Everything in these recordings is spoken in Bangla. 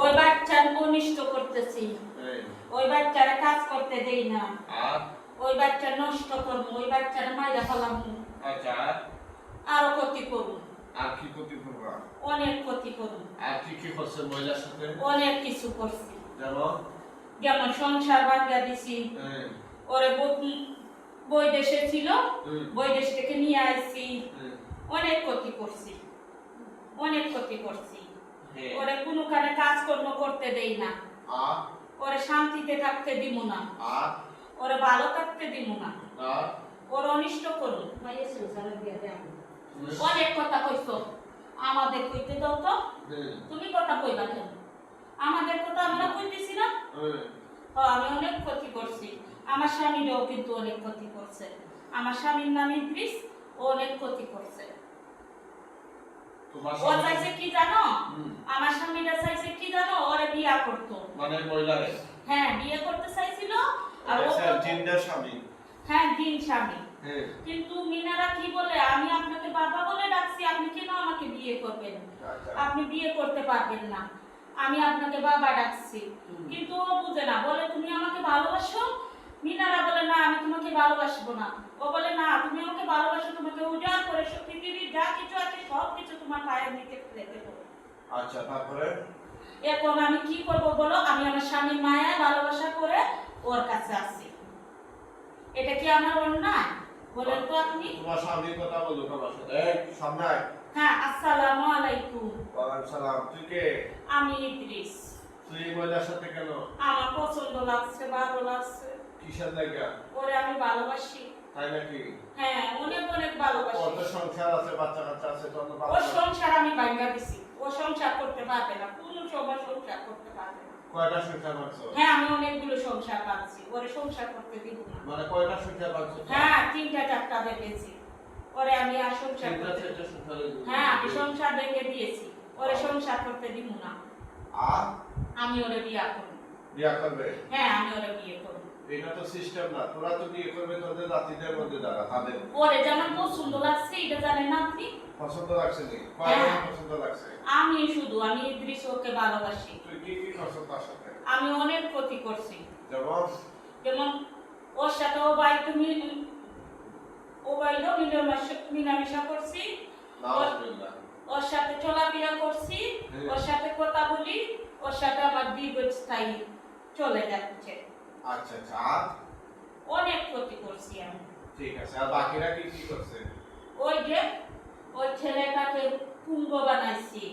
ওই বাচ্চার অনিষ্ট করতেছি। ওই বাচ্চারা কাজ করতে দেই না। ওই বাচ্চা নষ্ট করব ওই বাচ্চারা মাইরা ফেলামু আচ্ছা আরও? ক্ষতি করুন আর কি ক্ষতি করবা? অনেক ক্ষতি আর কি কি করছে মহিলার সাথে? অনেক কিছু করছি। যেমন? যেমন সংসার বাঙ্গা দিছি। ওরে বই দেশে ছিল। বই দেশ থেকে নিয়ে আসছি অনেক ক্ষতি করছি। অনেক ক্ষতি করছি। ওরে কোনো কানে কাজকর্ম করতে দেই না। ওরে শান্তিতে থাকতে দিব না। ওরে ভালো থাকতে দিব না। ওর অনিষ্ট করুন। তুমি অনেক কথা কইছো। আমাদের কইতে দাও তো। তুমি কথা কইবা কেন? আমাদের কথা আমরা কইতেছি না? আমি অনেক ক্ষতি করছি। আমার স্বামীরাও কিন্তু অনেক ক্ষতি করছে। আমার স্বামীর নাম ইদ্রিস ও অনেক ক্ষতি করছে। ও চাইছে কি জানো? আমার স্বামীরা চাইছে কি জানো? ওরে বিয়া করতো। মানে মহিলারে? হ্যাঁ বিয়ে করতে চাইছিল আর ও আচ্ছা, স্বামী। হ্যাঁ দিন স্বামী। হ্যাঁ। কিন্তু মিনারা কি বলে? আমি আপনাকে বাবা বলে ডাকছি আপনি কেন আমাকে বিয়ে করবেন? আচ্ছা। আপনি বিয়ে করতে পারবেন না। আমি আপনাকে বাবা ডাকছি। কিন্তু ও বুঝে না। বলে তুমি আমাকে ভালোবাসো? মিনারা বলে না আমি তোমাকে ভালোবাসবো না। ও বলে না তুমি আমাকে ভালোবাসো তোমাকে উজাড় করে পৃথিবীর যা কিছু আছে সব কিছু তোমার পায়ের নিচে ফেলে দেবো। আচ্ছা তারপরে? এখন আমি কি করব বলো? আমি আমার স্বামীর মায়া ভালোবাসা করে ওর কাছে আসি। এটা কি আমার অন্যায়? বলেন তো আপনি। তোমার স্বামীর কথা বলো তোমার সাথে। এই সামনে হ্যাঁ আসসালামু আলাইকুম। ওয়ালাইকুম সালাম। তুই কে? আমি ইদ্রিস। তুই এই মহিলার সাথে কেন? আমার পছন্দ লাগছে ভালো লাগছে। কিসের জায়গা ওরে আমি ভালোবাসি। তাই নাকি? হ্যাঁ অনেক অনেক ভালোবাসি। তো সংসার আছে বাচ্চা কাচ্চা আছে তো ও সংসার আমি ভাঙ্গা দিছি। ও সংসার করতে পারবে না কোনো সময় সংসার করতে পারবে না। কয়টা সংসার করছ হ্যাঁ আমি অনেকগুলো সংসার পাচ্ছি ওরে সংসার করতে দিব না। মানে কয়টা সংসার করছ হ্যাঁ তিনটা চারটা ভেঙেছি ওরে আমি আর সংসার করতে চারটা সংসার হয়েছে। হ্যাঁ আমি সংসার ভেঙে দিয়েছি ওরে সংসার করতে দিব না। আর? আমি ওরে বিয়া করব। বিয়া করবে? হ্যাঁ আমি ওরে বিয়ে করব। এটা তো সিস্টেম না। তোরা তো বিয়ে করবে? তোদের জাতিদের মধ্যে তাদের ওরে যেমন পছন্দ লাগছে এটা জানেন না আপনি? পছন্দ লাগছে নি? হ্যাঁ। পছন্দ লাগছে। আমি শুধু আমি ওকে ভালোবাসি। তুই কি কি করছ তার সাথে আমি অনেক ক্ষতি করছি। যেমন? যেমন ওর সাথে ও বাই তুমি ও বাইলো মিলামিশা করছি। ওর সাথে চলাফেরা করছি। ওর সাথে কথা বলি। ওর সাথে আমার দীর্ঘস্থায়ী চলে যাচ্ছে। আচ্ছা আচ্ছা আর? অনেক ক্ষতি করছি আমি। ঠিক আছে আর বাকিরা কি কি করছে? ওই যে ওই ছেলেটাকে পুঙ্গ বানাইছি।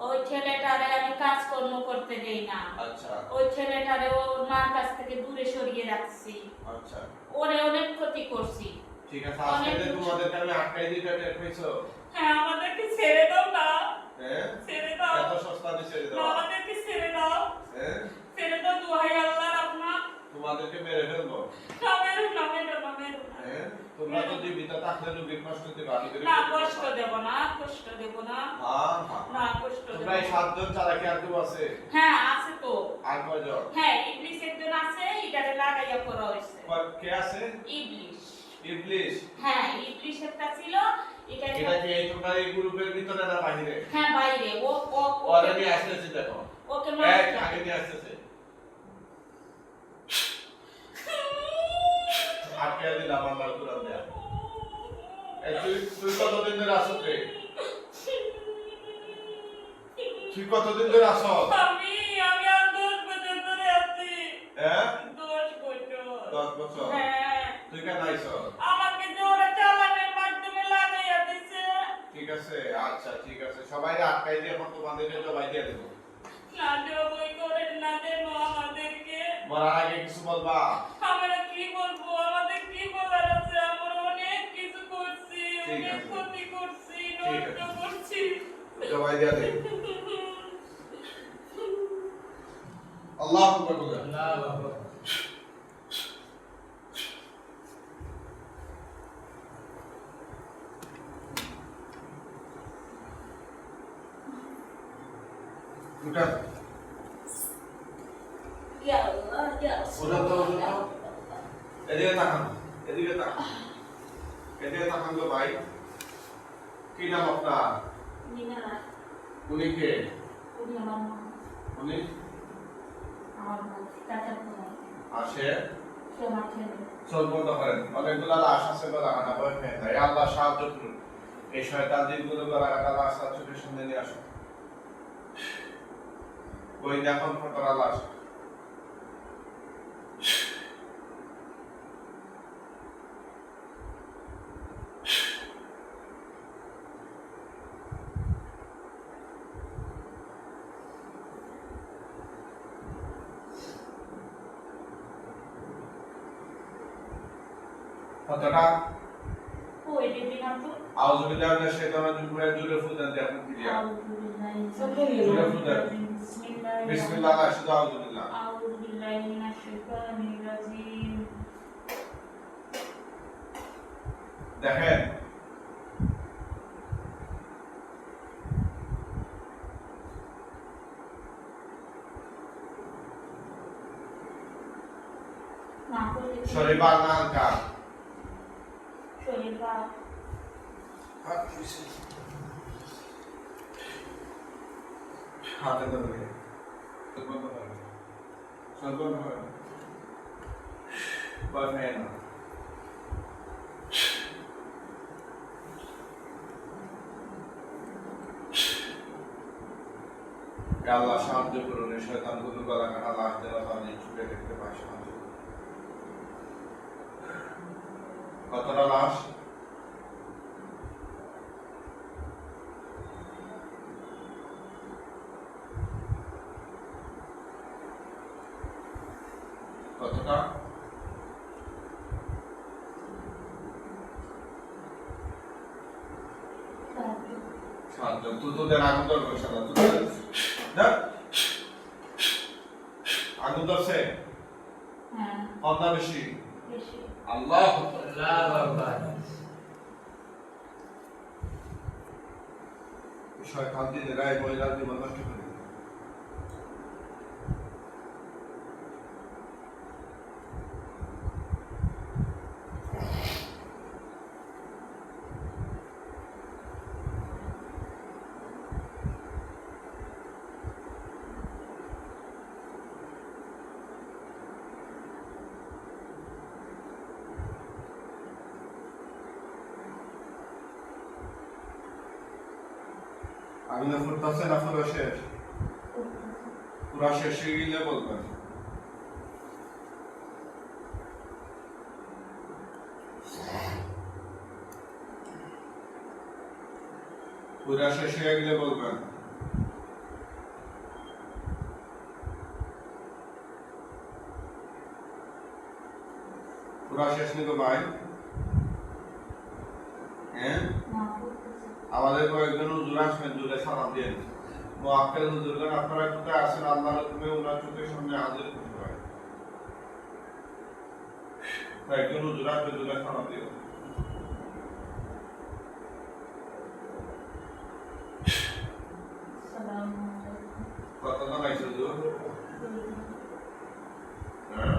ওই ছেলেটারে আমি কাজকর্ম করতে দেই না। আচ্ছা। ওই ছেলেটারে ও মার কাছ থেকে দূরে সরিয়ে রাখছি। আচ্ছা। ওরে অনেক ক্ষতি করছি। ঠিক আছে আজকে তোমাদেরকে আমি আটকাই দিতে পেয়েছ? হ্যাঁ আমাদেরকে ছেড়ে দাও না হ্যাঁ ছেড়ে দাও এত সস্তা দিছে না, দাও আমাদেরকে ছেড়ে দাও হ্যাঁ ছেড়ে দাও দোহাই আল্লাহর আপনার তোমাদেরকে মেরে ফেলব নামের নামের নামের হ্যাঁ তোমরা তো জীবিত থাকলে রোগীর কষ্ট দিবে আমি না কষ্ট দেব না কষ্ট দেব না। হ্যাঁ হ্যাঁ না কষ্ট দেব না। সাতজন ছাড়া কি আর কেউ আছে? হ্যাঁ আছে তো। আর কয়জন? হ্যাঁ ইবলিশ একজন আছে এটাকে লাগাইয়া করা হয়েছে। কয়- কে আছে? ইবলিশ। ইবলিশ? হ্যাঁ ইবলিশ একটা ছিল এটা কি এই তোমরা এই গ্রুপের ভিতরে না বাহিরে? হ্যাঁ বাইরে। ও ও নিয়ে আসতেছে দেখো। ওকে মারতে আগে নিয়ে আসতেছে আটকে দিলাম আমার কুরান দেয়া এই তুই তুই কতদিন ধরে আসছ রে? তুই কতদিন ধরে আসছ আমি আমি আর দশ বছর ধরে আছি। হ্যাঁ? বছর। বছর? হ্যাঁ। তুই কেন আইছ আমাকে যে চালানের মাধ্যমে লাগাইয়া দিছে। ঠিক আছে আচ্ছা ঠিক আছে। সবাই আটকাই দিয়ে এখন তোমাদেরকে জবাই দিয়ে দেবো। না দেব বই করে না দেব আমাদেরকে মরার আগে কিছু বলবা? আমরা কি বলব আমাদের কি বলার আছে আমরা অনেক কিছু করছি ঠিক আছে। ঠিক আছে। জবাই দিয়ে দে। আল্লাহ আকবার বলে। উঠা ইয়া আল্লাহ ইয়া ওজন তো তো এদিকে তাকান এদিকে তাকান। তাকান তো ভাই কি নাম আপনার? উনি কে? উনি আমার মা। উনি? আমার চাচার তো ভাই আর সে? সে আমার ছেলে। চোখ বন্ধ করেন। অনেকগুলো লাশ আছে গলা কাটা ভয় পেয়ে যায় আল্লাহ সাহায্য করুন। এই শয়তান দিনগুলো লাশ তার চোখের সামনে নিয়ে আসো ওই দেখুন ফটোরা লাশ। কতটা আউযু বিল্লাহি মিনাশ শাইতানির রাজিম বলে জোরে ফুদান দিয়ে আপনি ক্লিয়ার জোরে ফুদান বিসমিল্লাহ আশহাদু আউযু বিল্লাহ আউযু বিল্লাহি মিনাশ শাইতানির রাজিম। দেখেন না আল্লাহ সাহায্য করুন শয়তানগুলো গলা কাটা লাশ দেওয়া তাদের ছুটে দেখতে পায় সাহায্য কতটা লাশ কতটা? তুই তোদের আগুন ধরবে সাদা রায় নষ্ট করে। দিল। আগুনে ফুটতেছে না পুরো শেষ পুরো শেষ হয়ে গেলে বলবেন পুরো শেষ হয়ে গেলে বলবেন পুরো শেষ নিতো ভাই হ্যাঁ না করতেছে আমাদের কয়েকজন হুজুর আসবেন জুড়ে সালাম দিয়ে মোয়াক্কেল হুজুরগণ আপনারা কোথায় আছেন আল্লাহর হুকুমে ওনার চোখের সামনে হাজির করতে হয়। কয়েকজন হুজুর আসবেন জুড়ে সালাম দিয়ে কতজন আইছে হুজুর হ্যাঁ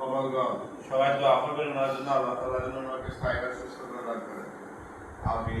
কমলগঞ্জ সবাই দোয়া করবেন, ওনার জন্য আল্লাহ তাআলা যেন ওনাকে স্থায়ী সুস্থ করে রাখবেন আমি